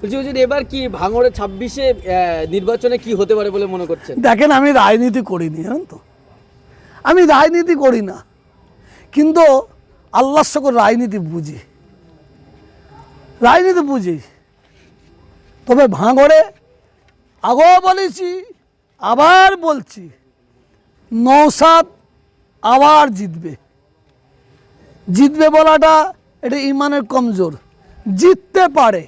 বলছি এবার কি ভাঙড়ে ছাব্বিশে নির্বাচনে কি হতে পারে বলে মনে করছেন? দেখেন, আমি রাজনীতি করিনি, জানেন তো? আমি রাজনীতি করি না। কিন্তু আল্লাহর সকল রাজনীতি বুঝি। রাজনীতি বুঝি। তবে ভাঙড়ে আগেও বলেছি, আবার বলছি নৌসাদ আবার জিতবে। জিতবে বলাটা এটা ইমানের কমজোর। জিততে পারে।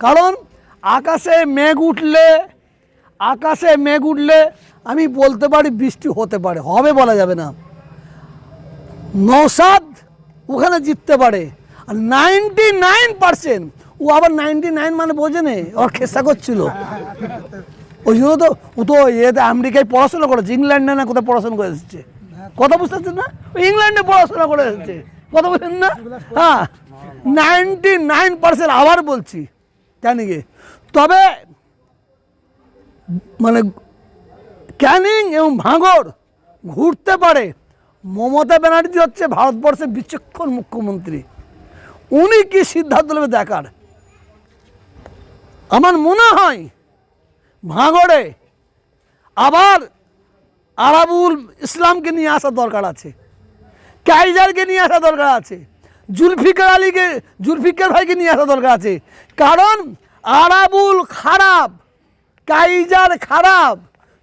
কারণ আকাশে মেঘ উঠলে, আকাশে মেঘ উঠলে আমি বলতে পারি বৃষ্টি হতে পারে, হবে বলা যাবে না। নৌসাদ ওখানে জিততে পারে। আর নাইনটি নাইন পার্সেন্ট ও আবার নাইনটি নাইন মানে বোঝে নে ওর খেসা করছিল। ওই জন্য তো, ও তো এতে আমেরিকায় পড়াশোনা করেছে, ইংল্যান্ডে না কোথায় পড়াশোনা করে এসেছে? কথা বুঝতে না? ইংল্যান্ডে পড়াশোনা করে এসেছে। কথা বুঝছেন না? হ্যাঁ। নাইনটি নাইন পার্সেন্ট আবার বলছি গে তবে মানে ক্যানিং এবং ভাঙড় ঘুরতে পারে। মমতা ব্যানার্জি হচ্ছে ভারতবর্ষের বিচক্ষণ মুখ্যমন্ত্রী। উনি কি সিদ্ধান্ত নেবে দেখার? আমার মনে হয় ভাঙড়ে আবার আরাবুল ইসলামকে নিয়ে আসা দরকার আছে, কাইজারকে নিয়ে আসা দরকার আছে। জুলফিকার আলীকে, জুলফিকার ভাইকে নিয়ে আসা দরকার আছে। কারণ আরাবুল খারাপ কাইজার খারাপ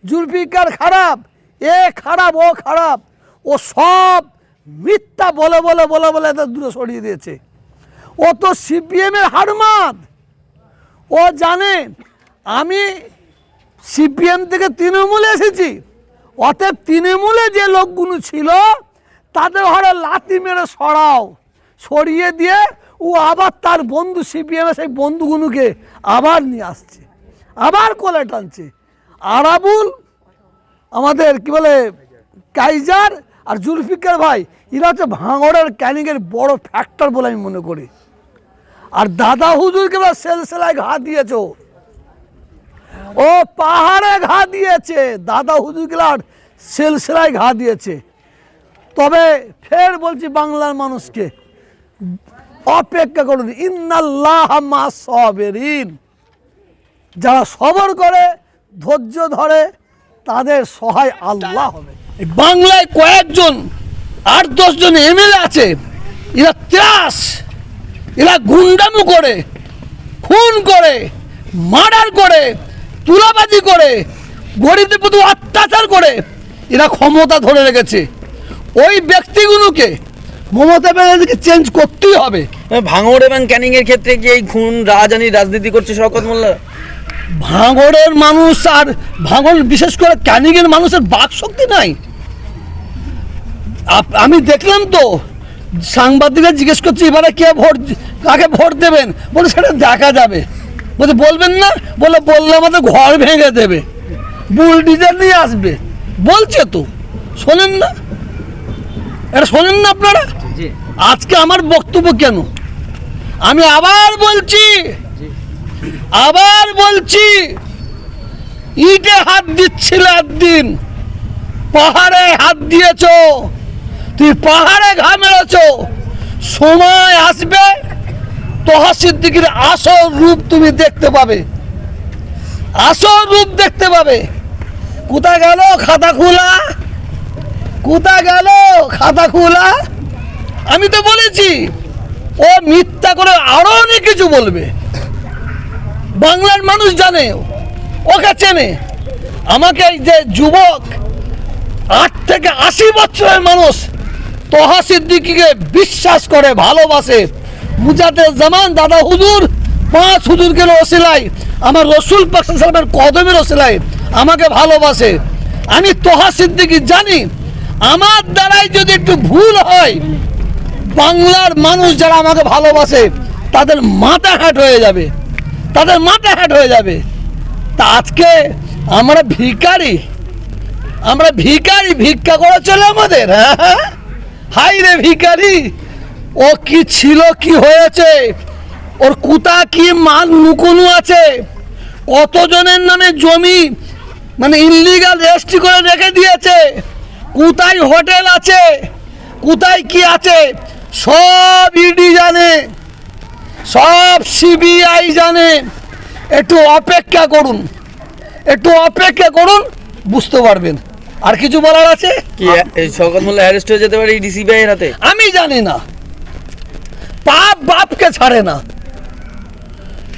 জুলফিকার খারাপ এ খারাপ ও খারাপ ও সব মিথ্যা বলে বলে বলে বলে এদের দূরে সরিয়ে দিয়েছে। ও তো সিপিএমের হারমাদ ও জানে, আমি সিপিএম থেকে তৃণমূলে এসেছি। অতএব তৃণমূলে যে লোকগুলো ছিল, তাদের ঘরে লাথি মেরে সরাও। সরিয়ে দিয়ে ও আবার তার বন্ধু সিপিএমের সেই বন্ধুগুলোকে আবার নিয়ে আসছে, আবার কোলে টানছে। আরাবুল, আমাদের কি বলে, কাইজার আর জুলফিকার ভাই, এরা হচ্ছে ভাঙড়ের ক্যানিংয়ের বড় ফ্যাক্টর বলে আমি মনে করি। আর দাদা হুজুরকে এবার সেলসেলায় ঘা দিয়েছ। ও পাহাড়ে ঘা দিয়েছে। দাদা হুজুর গেলার সেলসেলায় ঘা দিয়েছে। তবে ফের বলছি বাংলার মানুষকে অপেক্ষা করুন। ইন্নাল্লাহ মা সবেরিন যারা সবর করে, ধৈর্য ধরে, তাদের সহায় আল্লাহ হবে। বাংলায় কয়েকজন, আট দশজন এমএলএ আছে, এরা ত্রাস, এরা গুন্ডামু করে, খুন করে, মার্ডার করে, তুলাবাজি করে, গরিবদের প্রতি অত্যাচার করে, এরা ক্ষমতা ধরে রেখেছে। ওই ব্যক্তিগুলোকে মমতা ব্যানার্জিকে চেঞ্জ করতেই হবে। ভাঙড় এবং ক্যানিং এর ক্ষেত্রে কি এই খুন রাজধানী রাজনীতি করছে শওকত মোল্লা? ভাঙড়ের মানুষ আর ভাঙড় বিশেষ করে ক্যানিংয়ের মানুষের বাক শক্তি নাই। আমি দেখলাম তো সাংবাদিকরা জিজ্ঞেস করছে এবারে কে ভোট কাকে ভোট দেবেন? বলে সেটা দেখা যাবে। বলছে বলবেন না? বলে বললে আমাদের ঘর ভেঙে দেবে। বুলডিজার নিয়ে আসবে। বলছে তো। শোনেন না? এটা শোনেন না আপনারা? আজকে আমার বক্তব্য কেন? আমি আবার বলছি আবার বলছি ইটে হাত দিচ্ছিল একদিন পাহাড়ে হাত দিয়েছ তুই পাহাড়ে ঘা মেরেছ সময় আসবে তোহা সিদ্দিকির আসল রূপ তুমি দেখতে পাবে। আসল রূপ দেখতে পাবে। কোথায় গেল খাতা খোলা? কোথায় গেল? খাতা খোলা? আমি তো বলেছি, ও মিথ্যা করে আরও অনেক কিছু বলবে। বাংলার মানুষ জানে, ওকে চেনে। আমাকে এই যে যুবক, আট থেকে আশি বছরের মানুষ তোহা সিদ্দিকিকে বিশ্বাস করে, ভালোবাসে। মুজাতে জামান, দাদা হুজুর, পাঁচ হুজুরকে ওসিলাই আমার রসুল পাকসালামের কদমের ওসিলাই আমাকে ভালোবাসে। আমি তোহা সিদ্দিকি জানি আমার দ্বারাই যদি একটু ভুল হয়, বাংলার মানুষ যারা আমাকে ভালোবাসে, তাদের মাথা হ্যাট হয়ে যাবে। তাদের মাথা হ্যাট হয়ে যাবে। তা আজকে আমরা ভিখারি আমরা ভিখারি ভিক্ষা করে চলে আমাদের হ্যাঁ? হাই রে ভিখারি, ও কি ছিল, কি হয়েছে? ওর কুতা কি, মাল লুকোনো আছে? কতজনের নামে জমি মানে ইনলিগাল রেজিস্ট্রি করে রেখে দিয়েছে? কোথায় হোটেল আছে? কোথায় কি আছে? সব ইডি জানে। সব সিবিআই জানে। একটু অপেক্ষা করুন। একটু অপেক্ষা করুন বুঝতে পারবেন। আর কিছু বলার আছে? কি এই শওকত মোল্লা অ্যারেস্ট হয়ে যেতে পারে এর হাতে? আমি জানি না। পাপ বাপকে ছাড়ে না।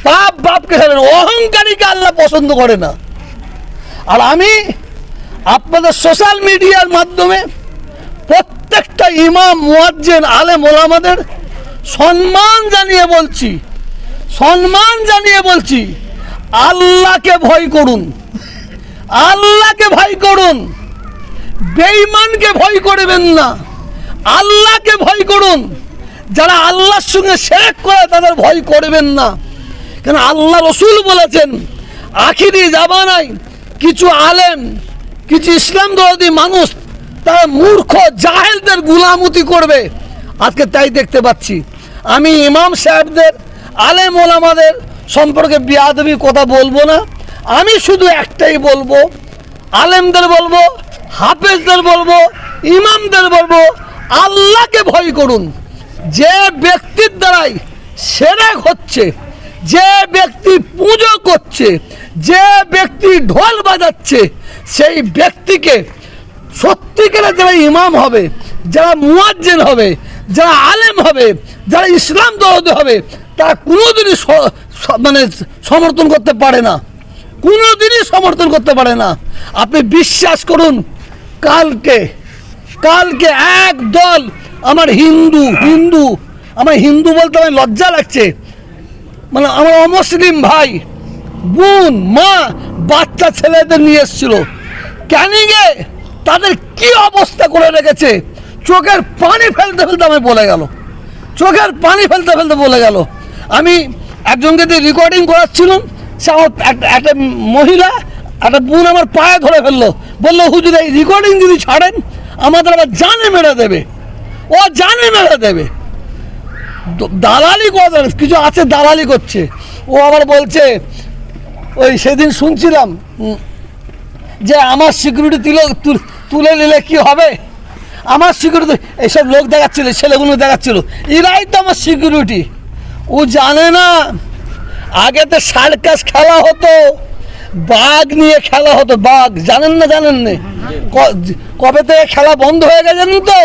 পাপ বাপকে ছাড়ে না। অহংকারীকে আল্লাহ পছন্দ করে না। আর আমি আপনাদের সোশ্যাল মিডিয়ার মাধ্যমে প্রত্যেকটা ইমাম, মুয়াজ্জেন, আলেম, ওলামাদের সম্মান জানিয়ে বলছি, সম্মান জানিয়ে বলছি, আল্লাহকে ভয় করুন, আল্লাহকে ভয় করুন, বেঈমানকে ভয় করবেন না, আল্লাহকে ভয় করুন, যারা আল্লাহর সঙ্গে শেখ করে তাদের ভয় করবেন না, কেন আল্লাহ রসুল বলেছেন, আখিরি জামানায় কিছু আলেম কিছু ইসলাম দরদি মানুষ, তারা মূর্খ, জাহেলদের গুলামতি করবে। আজকে তাই দেখতে পাচ্ছি। আমি ইমাম সাহেবদের, আলেম ওলামাদের সম্পর্কে বিয়াদবি কথা বলব না। আমি শুধু একটাই বলব, আলেমদের বলব, হাফেজদের বলব, ইমামদের বলব, আল্লাহকে ভয় করুন। যে ব্যক্তির দ্বারাই সেরেক হচ্ছে, যে ব্যক্তি পুজো করছে, যে ব্যক্তি ঢোল বাজাচ্ছে সেই ব্যক্তিকে সত্যিকারের যারা ইমাম হবে, যারা মুয়াজ্জেন হবে, যারা আলেম হবে, যারা ইসলাম দরদি হবে, তারা কোনোদিনই মানে সমর্থন করতে পারে না। কোনোদিনই সমর্থন করতে পারে না। আপনি বিশ্বাস করুন, কালকে কালকে এক দল আমার হিন্দু হিন্দু, আমার হিন্দু বলতে আমার লজ্জা লাগছে। মানে আমার অমুসলিম ভাই, বোন, মা, বাচ্চা ছেলেদের নিয়ে এসেছিল। ক্যানিংয়ে তাদের কি অবস্থা করে রেখেছে? চোখের পানি ফেলতে ফেলতে আমি বলে গেল। চোখের পানি ফেলতে ফেলতে বলে গেল। আমি একজনকে দিয়ে রেকর্ডিং করাচ্ছিলাম। সে আমার একটা- মহিলা, একটা বোন আমার পায়ে ধরে ফেলল। বলল, হুজুর, এই রেকর্ডিং যদি ছাড়েন, আমাদের আবার জানে মেরে দেবে। ও জানে মেরে দেবে। দালালি করে কিছু আছে দালালি করছে। ও আবার বলছে, ওই সেদিন শুনছিলাম যে আমার সিকিউরিটি তুলে তুলে নিলে কি হবে? আমার সিকিউরিটি এইসব লোক দেখাচ্ছিল, ছেলেগুলো দেখাচ্ছিল। এরাই তো আমার সিকিউরিটি ও জানে না, আগে তো সার্কাস খেলা হতো, বাঘ নিয়ে খেলা হতো, বাঘ। জানেন না জানেন না? কবে থেকে খেলা বন্ধ হয়ে গেছে তো?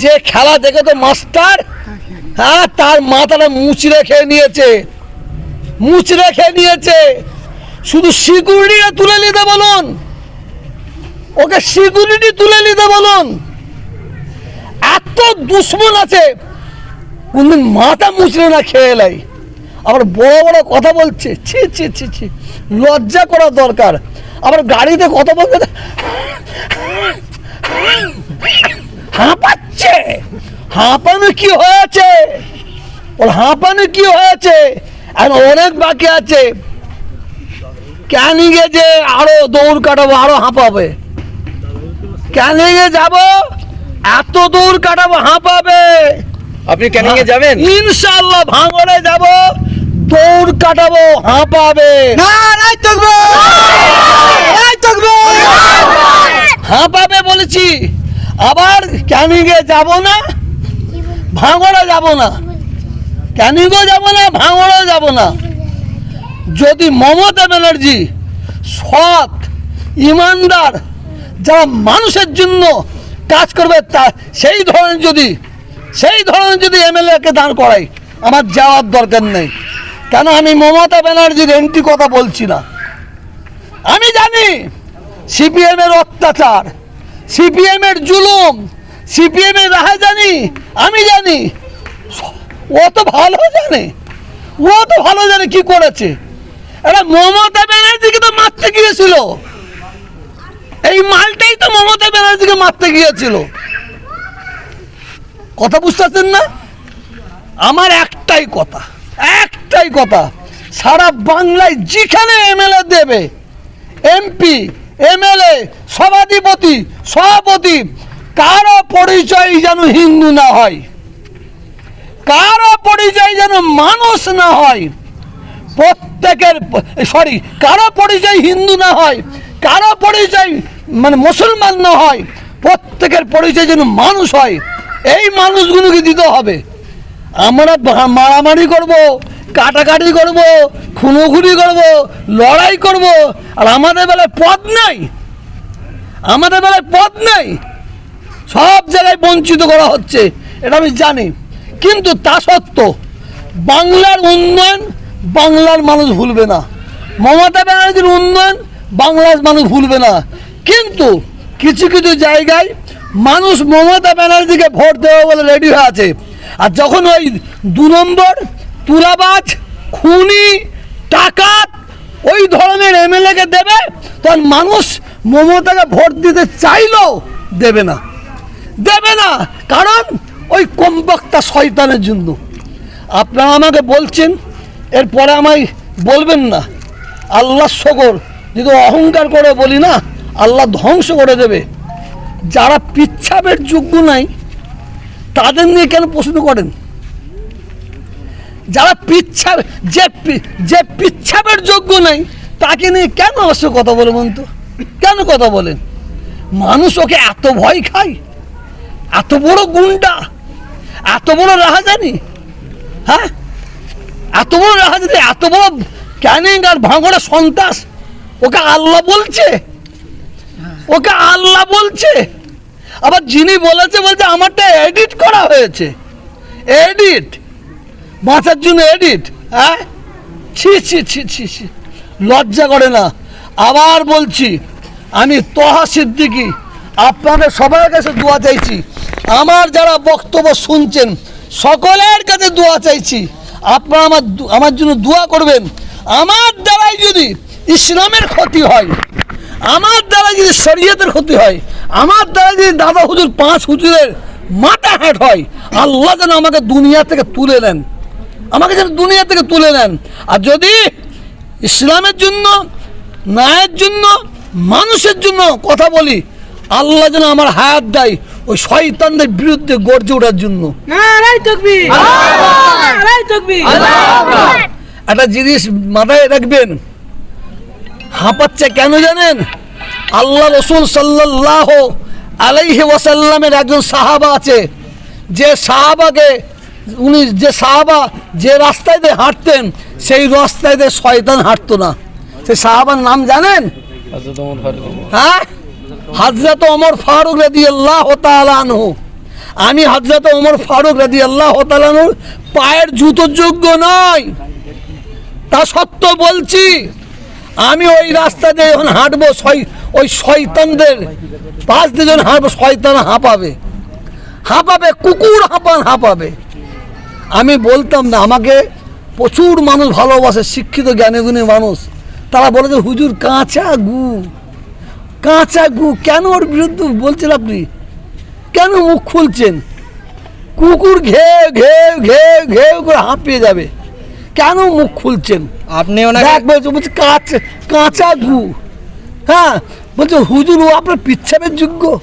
যে খেলা দেখে তো মাস্টার হ্যাঁ তার মাথাটা মুচড়ে খেয়ে নিয়েছে। মুচড়ে খেয়ে নিয়েছে। শুধু সিকিউরিটিটা তুলে নিতে বলুন। ওকে সিকিউরিটি তুলে নিতে বলুন। এত দুশ্মন আছে, কোনদিন মাথা মুচড়ে না খেয়ে এলাই আবার বড় বড় কথা বলছে, ছি ছি ছি ছি। লজ্জা করা দরকার। আবার গাড়িতে কথা বলতে হাঁপাচ্ছে। হাঁপানো কি হয়েছে? ওর হাঁপানো কি হয়েছে? এখন অনেক বাকি আছে। ক্যানিংয়ে যে আরও দৌড় কাটাবো আরও হাঁপাবে? ক্যানিংয়ে যাব? এত দৌড় কাটাবো হাঁপাবে। আপনি ক্যানিং এ যাবেন? ইনশাল্লাহ ভাঙড়ে যাব দৌড় কাটাবো হাঁপাবে। হাঁপাবে বলেছি। আবার ক্যানিংয়ে যাব না? ভাঙড়ে যাব না। ক্যানিংও যাব না? ভাঙড়েও যাব না। যদি মমতা ব্যানার্জি সৎ, ইমানদার, যারা মানুষের জন্য কাজ করবে, তা সেই ধরনের যদি, সেই ধরনের যদি এমএলএকে দাঁড় করাই, আমার যাওয়ার দরকার নেই। কেন আমি মমতা ব্যানার্জির এন্টি কথা বলছি না? আমি জানি সিপিএম এর অত্যাচার সিপিএম এর জুলুম সিপিএম এর রাহাজানি, আমি জানি। ও তো ভালো জানে ও তো ভালো জানে কি করেছে? এটা মমতা ব্যানার্জিকে তো মারতে গিয়েছিল। এই মালটাই তো মমতা ব্যানার্জিকে মারতে গিয়েছিল। কথা বুঝতেছেন না? আমার একটাই কথা একটাই কথা, সারা বাংলায় যেখানে এমএলএ দেবে, এমপি, এমএলএ, সভাধিপতি, সভাপতি, কারও পরিচয় যেন হিন্দু না হয়, কারও পরিচয় যেন মানুষ না হয় প্রত্যেকের সরি কারও পরিচয় হিন্দু না হয়, কারও পরিচয় মানে মুসলমান না হয়, প্রত্যেকের পরিচয় যেন মানুষ হয়, এই মানুষগুলোকে দিতে হবে। আমরা মারামারি করব, কাটাকাটি করব, খুনোখুনি করব, লড়াই করব, আর আমাদের বেলায় পথ নাই। আমাদের বেলায় পথ নেই। সব জায়গায় বঞ্চিত করা হচ্ছে, এটা আমি জানি। কিন্তু তা সত্ত্বেও বাংলার উন্নয়ন বাংলার মানুষ ভুলবে না। মমতা ব্যানার্জির উন্নয়ন বাংলার মানুষ ভুলবে না। কিন্তু কিছু কিছু জায়গায় মানুষ মমতা ব্যানার্জিকে ভোট দেবে বলে রেডি হয়ে আছে। আর যখন ওই দু নম্বর, তুলাবাজ, খুনি টাকাত ওই ধরনের এমএলএকে দেবে, তখন মানুষ মমতাকে ভোট দিতে চাইলেও দেবে না। দেবে না, কারণ ওই কমবক্তা শয়তানের জন্য। আপনারা আমাকে বলছেন এরপরে আমায় বলবেন না। আল্লাহ শকর যদি অহংকার করে বলি না, আল্লাহ ধ্বংস করে দেবে। যারা পিচ্ছাবের যোগ্য নাই, তাদের নিয়ে কেন প্রশ্ন করেন? যারা পিচ্ছা, যে যে পিচ্ছাপের যোগ্য নাই, তাকে নিয়ে কেন অবশ্য কথা বলে বলুন তো? কেন কথা বলেন? মানুষ ওকে এত ভয় খায়? এত বড় গুন্ডা? এত বড় রাহাজানি? হ্যাঁ? এত বড় রাহাজানি এত বড় ক্যানিং আর ভাঙড়ে সন্ত্রাস, ওকে আল্লাহ বলছে। ওকে আল্লাহ বলছে। আবার যিনি বলেছে বলছে, আমারটা এডিট করা হয়েছে। এডিট বাঁচার জন্য এডিট হ্যাঁ? ছি ছি ছি ছি ছি। লজ্জা করে না। আবার বলছি, আমি তহা সিদ্দিকি, আপনাদের সবার কাছে দোয়া চাইছি। আমার যারা বক্তব্য শুনছেন, সকলের কাছে দোয়া চাইছি। আপনারা আমার আমার জন্য দোয়া করবেন। আমার দ্বারাই যদি ইসলামের ক্ষতি হয়, আমার দ্বারা যদি শরীয়তের ক্ষতি হয়, আমার দ্বারা যদি দাদা হুজুর পাঁচ হুজুরের মাথা হাট হয়, আল্লাহ যেন আমাকে দুনিয়া থেকে তুলে নেন। আমাকে যেন দুনিয়া থেকে তুলে নেন। আর যদি ইসলামের জন্য, ন্যায়ের জন্য, মানুষের জন্য কথা বলি, আল্লাহ যেন আমার হায়াত দেয়। ওই শয়তানদের বিরুদ্ধে গর্জে ওঠার জন্য। একটা জিনিস মাথায় রাখবেন হাঁপাচ্ছে কেন জানেন? আল্লাহ রসুল সাল্লাহ আলাইহি ওয়াসাল্লামের একজন সাহাবা আছে। যে সাহাবাকে উনি যে সাহাবা যে রাস্তায় দিয়ে হাঁটতেন সেই রাস্তায় দিয়ে শয়তান হাঁটতো না। সেই সাহাবার নাম জানেন? হ্যাঁ? হাজরত ওমর ফারুক রাদি আল্লাহ তালানহ আমি হাজরত ওমর ফারুক রাদি আল্লাহ তালানহুর পায়ের জুতোর যোগ্য নয় তা সত্ত্বেও বলছি, আমি ওই রাস্তা দিয়ে যখন হাঁটবো ওই শয়তানদের পাশ দিয়ে যখন হাঁটবো, শয়তান হাঁপাবে। হাঁপাবে, কুকুর হাঁপান হাঁপাবে। আমি বলতাম না, আমাকে প্রচুর মানুষ ভালোবাসে, শিক্ষিত, জ্ঞানীগুণী মানুষ। তারা বলে যে, হুজুর কাঁচা গু। কাঁচা গু কেন ওর বিরুদ্ধে বলছেন আপনি? কেন মুখ খুলছেন? কুকুর ঘেউ ঘেউ ঘেউ ঘেউ করে হাঁপিয়ে যাবে। কেন মুখ খুলছেন? আপনি দেখ বলছে বলছে কাঁচা কাঁচা গু। হ্যাঁ বলছে হুজুর ও আপনার পিচ্ছাবের যোগ্য।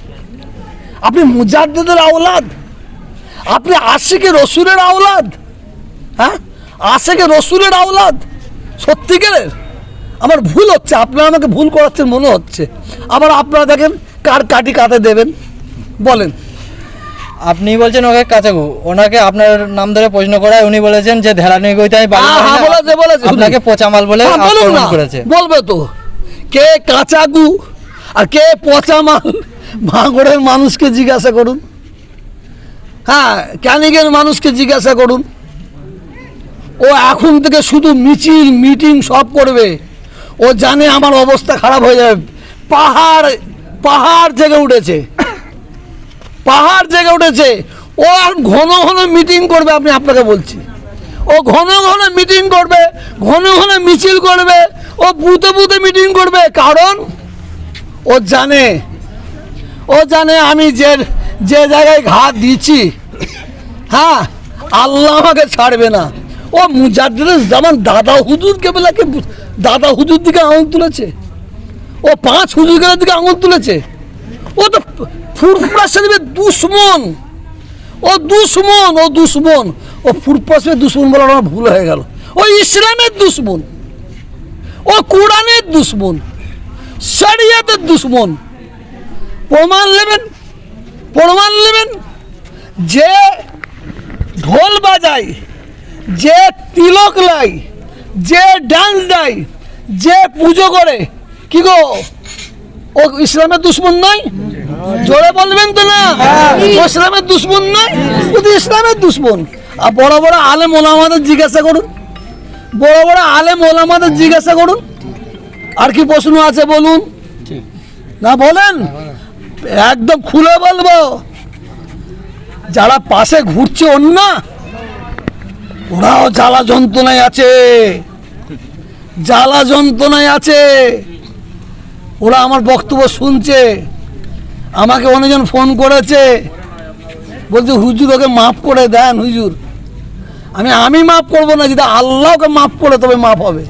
আপনি মুজাদ্দেদের আওলাদ। আপনি আশিকে রসুলের আওলাদ। হ্যাঁ আশিকে রসুলের আওলাদ। সত্যিকারের। আমার ভুল হচ্ছে আপনারা আমাকে ভুল করাচ্ছেন মনে হচ্ছে। আবার আপনারা দেখেন কার কাটি কাতে দেবেন। বলেন। আপনি বলছেন ওকে কাচাগু ওনাকে আপনার নাম ধরে প্রশ্ন করায় উনি বলেছেন যে ধেলানি গইতে আমি বাড়ি করি না। বলেছে, বলেছে, আপনাকে পচামাল বলে হ্যাঁ, আক্রমণ করেছে। বলবে তো। কে কাঁচা গু আর কে পচা মাল? ভাঙড়ের মানুষকে জিজ্ঞাসা করুন। হ্যাঁ ক্যানিকের মানুষকে জিজ্ঞাসা করুন। ও এখন থেকে শুধু মিছিল মিটিং সব করবে। ও জানে আমার অবস্থা খারাপ হয়ে যাবে। পাহাড় পাহাড় জেগে উঠেছে। পাহাড় জেগে উঠেছে। ও আর ঘন ঘন মিটিং করবে আপনি আপনাকে বলছি। ও ঘন ঘন মিটিং করবে, ঘন ঘন মিছিল করবে, ও বুথে বুথে মিটিং করবে। কারণ ও জানে ও জানে আমি যে যে জায়গায় ঘাট দিচ্ছি হ্যাঁ আল্লাহ আমাকে ছাড়বে না। ও মুজাদ্দিদের জামান দাদা হুজুরকে বেলাকে দাদা হুজুর দিকে আঙুল তুলেছে। ও পাঁচ হুজুরের দিকে আঙুল তুলেছে। ও তো ফুরফুরা শরীফের দুশ্মন। ও দুশ্মন ও দুশ্মন। ও ফুরফুরা দুশ্মন বলার আমার ভুল হয়ে গেল। ও ইসলামের দুশ্মন। ও কোরআনের দুশ্মন। শরিয়াতের দুশ্মন। প্রমাণ নেবেন? প্রমাণ নেবেন? যে ঢোল বাজায়, যে তিলক লাই যে ডান্স দেয় যে পুজো করে কি গো? ও ইসলামের দুশ্মন নয়? জোরে বলবেন তো না। ও ইসলামের দুশ্মন নয়? ও তো ইসলামের দুশ্মন। আর বড় বড় আলেম ওলামাদের জিজ্ঞাসা করুন। বড় বড় আলেম ওলামাদের জিজ্ঞাসা করুন। আর কি প্রশ্ন আছে বলুন? না বলেন। একদম খুলে বলব। যারা পাশে ঘুরছে অন্য ওরাও জ্বালা যন্ত্রণায় আছে। জ্বালা যন্ত্রণায় আছে। ওরা আমার বক্তব্য শুনছে। আমাকে অনেকজন ফোন করেছে। বলছে, হুজুর, ওকে মাফ করে দেন, হুজুর। আমি আমি মাফ করব না, যদি আল্লাহকে মাফ করে, তবে মাফ হবে।